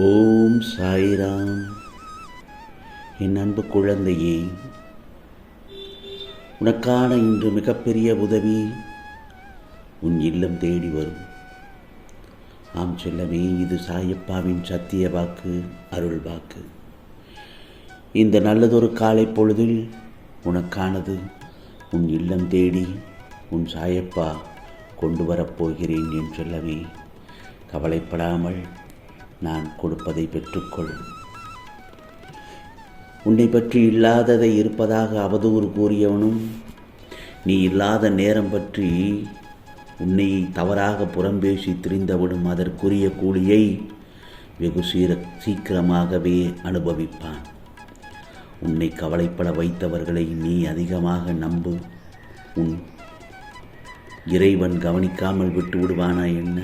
ஓம் சாய்ராம். என் அன்பு குழந்தையே உனக்கான இன்று மிகப்பெரிய உதவி உன் இல்லம் தேடி வரும். ஆம் செல்லமே இது சாயப்பாவின் சத்திய வாக்கு அருள் வாக்கு. இந்த நல்லதொரு காலை பொழுதில் உனக்கானது உன் இல்லம் தேடி உன் சாயப்பா கொண்டு வரப்போகிறேன் என் செல்லமே. கவலைப்படாமல் நான் கொடுப்பதை பெற்றுக்கொள். உன்னை பற்றி இல்லாததை இருப்பதாக அவதூறு கூறியவனும் நீ இல்லாத நேரம் பற்றி உன்னை தவறாக புறம்பேசி திரிந்தவனும் அதற்குரிய கூலியை வெகு சீர சீக்கிரமாகவே அனுபவிப்பான். உன்னை கவலைப்பட வைத்தவர்களை நீ அதிகமாக நம்பு. உன் இறைவன் கவனிக்காமல் விட்டு விடுவானா என்ன?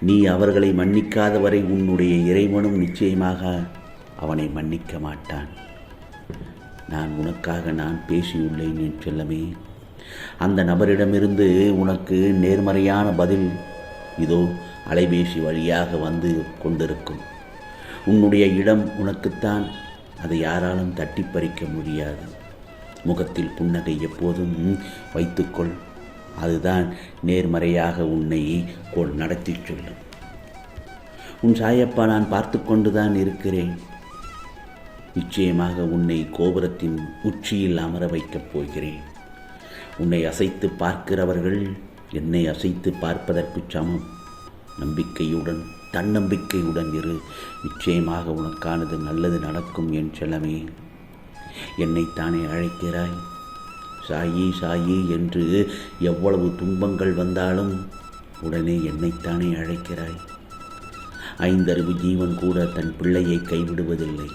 நீ அவர்களை மன்னிக்காத வரை உன்னுடைய இறைவனும் நிச்சயமாக அவனை மன்னிக்க மாட்டான். நான் உனக்காக நான் பேசியுள்ளேன் என் செல்லமே. அந்த நபரிடமிருந்து உனக்கு நேர்மறையான பதில் இதோ அலைபேசி வழியாக வந்து கொண்டிருக்கும். உன்னுடைய இடம் உனக்குத்தான். அதை யாராலும் தட்டி பறிக்க முடியாது. முகத்தில் புன்னகை எப்போதும் வைத்துக்கொள். அதுதான் நேர்மறையாக உன்னை கோல் நடத்தி சொல்லும். உன் சாயப்பா நான் பார்த்து கொண்டுதான் இருக்கிறேன். நிச்சயமாக உன்னை கோபுரத்தின் உச்சியில் அமர வைக்கப் போகிறேன். உன்னை அசைத்து பார்க்கிறவர்கள் என்னை அசைத்து பார்ப்பதற்கு சமம். நம்பிக்கையுடன் தன்னம்பிக்கையுடன் இரு. நிச்சயமாக உனக்கானது நல்லது நடக்கும் என் செல்லமே. என்னைத்தானே அழைக்கிறாய்? சாயி சாயி என்று எவ்வளவு துன்பங்கள் வந்தாலும் உடனே என்னைத்தானே அழைக்கிறாய். ஐந்தறிவு ஜீவன் கூட தன் பிள்ளையை கைவிடுவதில்லை.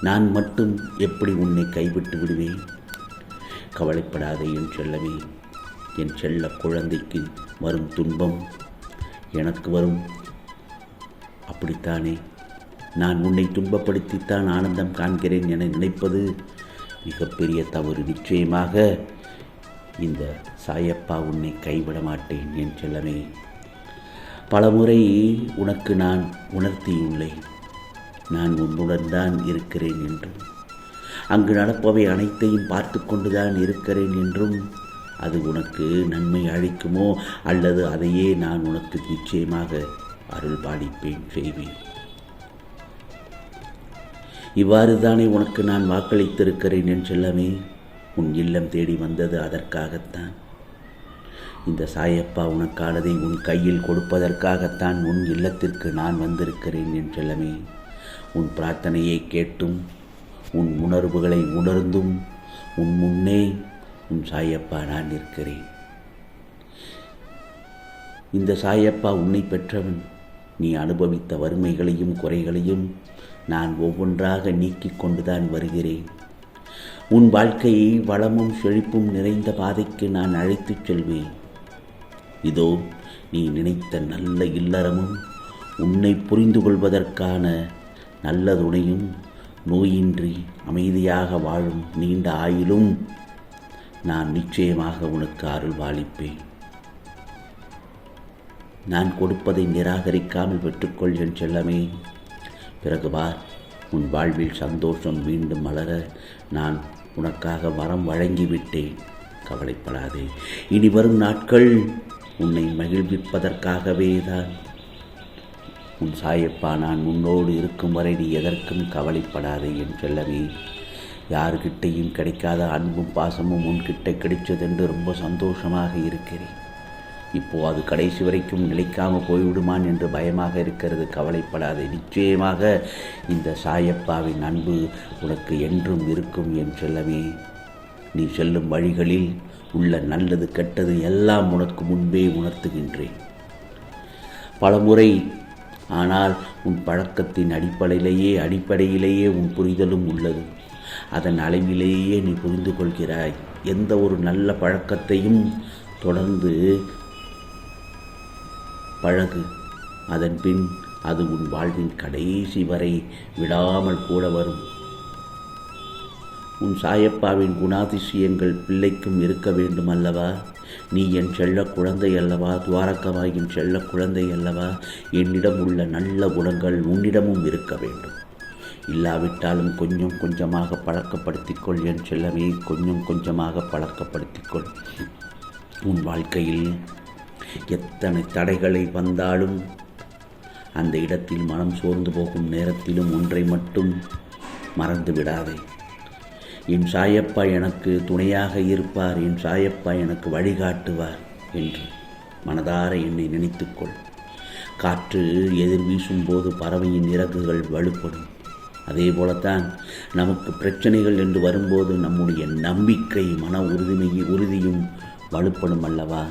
நான் மட்டும் எப்படி உன்னை கைவிட்டு விடுவேன்? கவலைப்படாதே என் செல்லவே என் செல்ல குழந்தைக்கு வரும் துன்பம் எனக்கு வரும். அப்படித்தானே? நான் உன்னை துன்பப்படுத்தித்தான் ஆனந்தம் காண்கிறேன் என நினைப்பது மிகப்பெரிய தவறு. நிச்சயமாக இந்த சாயப்பா உன்னை கைவிட மாட்டேன் என் செல்லமே. பலமுறை உனக்கு நான் உணர்த்தியுள்ளேன் நான் உன்னுடன் தான் இருக்கிறேன் என்றும் அங்கு நடப்பவை அனைத்தையும் பார்த்து கொண்டுதான் இருக்கிறேன் என்றும் அது உனக்கு நன்மை அளிக்குமோ அல்லது அதையே நான் உனக்கு நிச்சயமாக அருள் பாலிப்பேன் செய்வேன். இவ்வாறு தானே உனக்கு நான் வாக்களித்திருக்கிறேன் என் செல்லமே உன் இல்லம் தேடி வந்தது அதற்காகத்தான். இந்த சாயப்பா உனக்கானதை உன் கையில் கொடுப்பதற்காகத்தான் உன் இல்லத்திற்கு நான் வந்திருக்கிறேன் என்றெல்லாமே உன் பிரார்த்தனையை கேட்டும் உன் உணர்வுகளை உணர்ந்தும் உன் முன்னே உன் சாயப்பா நான் நிற்கிறேன். இந்த சாயப்பா உன்னை பெற்றவன். நீ அனுபவித்த வறுமைகளையும் குறைகளையும் நான் ஒவ்வொன்றாக நீக்கிக் கொண்டுதான் வருகிறேன். உன் வாழ்க்கையை வளமும் செழிப்பும் நிறைந்த பாதைக்கு நான் அழைத்துச் செல்வேன். இதோ நீ நினைத்த நல்ல இல்லறமும் உன்னை புரிந்து கொள்வதற்கான நல்ல துணையும் நோயின்றி அமைதியாக வாழும் நீண்ட ஆயிலும் நான் நிச்சயமாக உனக்கு அருள் பாலிப்பேன். நான் கொடுப்பதை நிராகரிக்காமல் பெற்றுக்கொள் என் செல்லமே. பிறகு வார் உன் வாழ்வில் சந்தோஷம் மீண்டும் மலர நான் உனக்காக வரம் வழங்கிவிட்டேன். கவலைப்படாதே. இனி வரும் நாட்கள் உன்னை மகிழ்விப்பதற்காகவே தான். உன் சாயப்பா நான் உன்னோடு இருக்கும் வரை நீ எதற்கும் கவலைப்படாதே என் செல்லவே யார்கிட்டையும் கிடைக்காத அன்பும் பாசமும் உன்கிட்ட கிடைச்சதென்று ரொம்ப சந்தோஷமாக இருக்கிறேன். இப்போ அது கடைசி வரைக்கும் நிலைக்காமல் போய்விடுமான் என்று பயமாக இருக்கிறது. கவலைப்படாதே. நிச்சயமாக இந்த சாயப்பாவின் அன்பு உனக்கு என்றும் இருக்கும் என் செல்லவே நீ செல்லும் வழிகளில் உள்ள நல்லது கெட்டது எல்லாம் உனக்கு முன்பே உணர்த்துகின்றேன். பலமுறை ஆனால் உன் பழக்கத்தின் அடிப்படையிலேயே அடிப்படையிலேயே உன் புரிதலும் உள்ளது. அதன் அளவிலேயே நீ புரிந்து கொள்கிறாய் எந்த ஒரு நல்ல பழக்கத்தையும் தொடர்ந்து பழகு. அதன் பின் அது உன் வாழ்வின் கடைசி வரை விடாமல் கூட வரும். உன் சாயப்பாவின் குணாதிசயங்கள் பிள்ளைக்கும் இருக்க வேண்டும் அல்லவா நீ என் செல்ல குழந்தை அல்லவா? துவாரகமாயின் செல்ல குழந்தை அல்லவா? என்னிடம் உள்ள நல்ல குணங்கள் உன்னிடமும் இருக்க வேண்டும். இல்லாவிட்டாலும் கொஞ்சம் கொஞ்சமாக பழக்கப்படுத்திக்கொள். என் செல்லவே கொஞ்சம் கொஞ்சமாக பழக்கப்படுத்திக்கொள். உன் வாழ்க்கையில் எத்தனை தடைகளை வந்தாலும் அந்த இடத்தில் மனம் சோர்ந்து போகும் நேரத்திலும் ஒன்றை மட்டும் மறந்து விடாதே. என் சாயப்பா எனக்கு துணையாக இருப்பார் என் சாயப்பா எனக்கு வழிகாட்டுவார் என்று மனதார என்னை நினைத்துக்கொள். காற்று எதிர் வீசும்போது பறவையின் இறகுகள் வலுப்படும். அதே போலத்தான் நமக்கு பிரச்சனைகள் என்று வரும்போது நம்முடைய நம்பிக்கை மன உறுதிமையை உறுதியும் வலுப்படும் அல்லவா?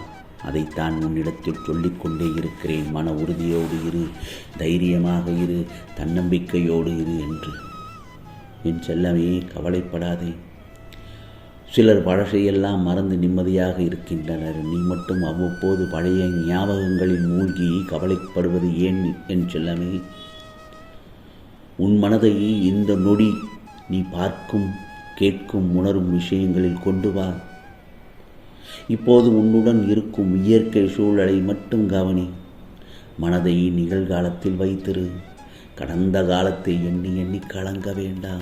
அதைத்தான் உன்னிடத்தில் சொல்லிக்கொண்டே இருக்கிறேன். மன உறுதியோடு இரு தைரியமாக இரு தன்னம்பிக்கையோடு இரு என்று. என் செல்லமே கவலைப்படாதே. சிலர் பழசையெல்லாம் மறந்து நிம்மதியாக இருக்கின்றனர். நீ மட்டும் அவ்வப்போது பழைய ஞாபகங்களில் மூழ்கி கவலைப்படுவது ஏன் என் செல்லமே? உன் மனதை இந்த நொடி நீ பார்க்கும் கேட்கும் உணரும் விஷயங்களில் கொண்டு வா. இப்போது உன்னுடன் இருக்கும் இயற்கை சூழலை மட்டும் கவனி. மனதை நிகழ்காலத்தில் வைத்திரு. கடந்த காலத்தை எண்ணி எண்ணி கலங்க வேண்டாம்.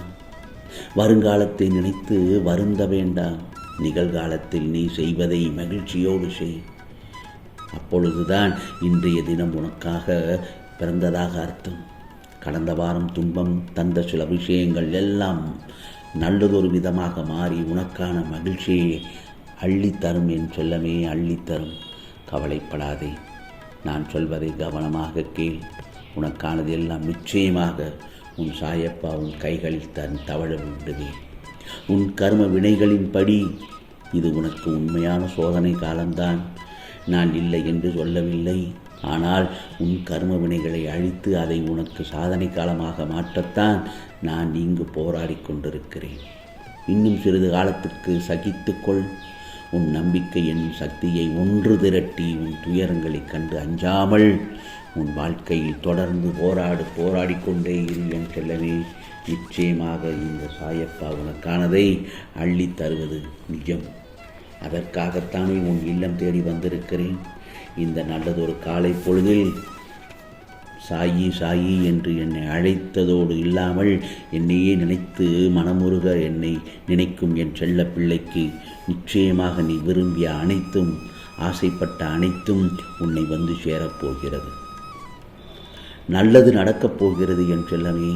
வருங்காலத்தை நினைத்து வருந்த வேண்டாம். நிகழ்காலத்தில் நீ செய்வதை மகிழ்ச்சியோடு செய். அப்பொழுதுதான் இன்றைய தினம் உனக்காக பிறந்ததாக அர்த்தம். கடந்த வாரம் துன்பம் தந்த சில விஷயங்கள் எல்லாம் நல்லதொரு விதமாக மாறி உனக்கான மகிழ்ச்சியை அள்ளித்தரும் என் சொல்லமே அள்ளித்தரும். கவலைப்படாதே. நான் சொல்வதை கவனமாக கேள். உனக்கானது எல்லாம் நிச்சயமாக உன் சாயப்பா உன் கைகளில் தன் தவழ விடுவேன் உன் கர்ம வினைகளின்படி இது உனக்கு உண்மையான சோதனை காலம்தான். நான் இல்லை என்று சொல்லவில்லை. ஆனால் உன் கர்ம வினைகளை அழித்து அதை உனக்கு சாதனை காலமாக மாற்றத்தான் நான் இங்கு போராடி கொண்டிருக்கிறேன். இன்னும் சிறிது காலத்துக்கு சகித்துக்கொள் உன் நம்பிக்கை என்னும் சக்தியை ஒன்று திரட்டி உன் துயரங்களைக் கண்டு அஞ்சாமல் உன் வாழ்க்கையில் தொடர்ந்து போராடு போராடிக்கொண்டே இரு என் செல்லவே நிச்சயமாக இந்த சாயப்பா உனக்கானதை அள்ளித் தருவது நிஜம். அதற்காகத்தானே உன் இல்லம் தேடி வந்திருக்கிறேன். இந்த நல்லதொரு காலை பொழுதில் சாயி சாயி என்று என்னை அழைத்ததோடு இல்லாமல் என்னையே நினைத்து மனமுருக என்னை நினைக்கும் என் செல்ல பிள்ளைக்கு நிச்சயமாக நீ விரும்பிய அனைத்தும் ஆசைப்பட்ட அனைத்தும் உன்னை வந்து சேரப்போகிறது நல்லது நடக்கப் போகிறது என் செல்லமே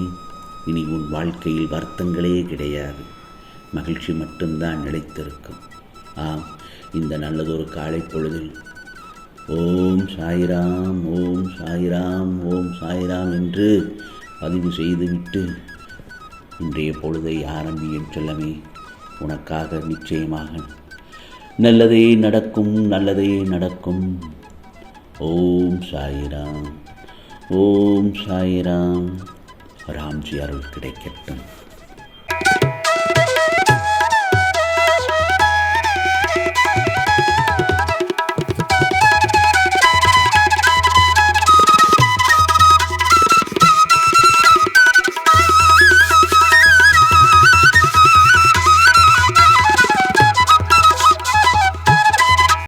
இனி உன் வாழ்க்கையில் வருத்தங்களே கிடையாது. மகிழ்ச்சி மட்டும்தான் நிலைத்திருக்கும். ஆம் இந்த நல்லதொரு காலை பொழுதில் ஓம் சாய்ராம் ஓம் சாய்ராம் ஓம் சாய்ராம் என்று பதிவு செய்துவிட்டு இன்றைய பொழுதை ஆரம்பி என் செல்லமே உனக்காக நிச்சயமாக. நல்லதே நடக்கும் நல்லதே நடக்கும். ஓம் சாய்ராம் ஓம் சாய்ராம். ராம்ஜி அருள் கிடைக்கட்டும்.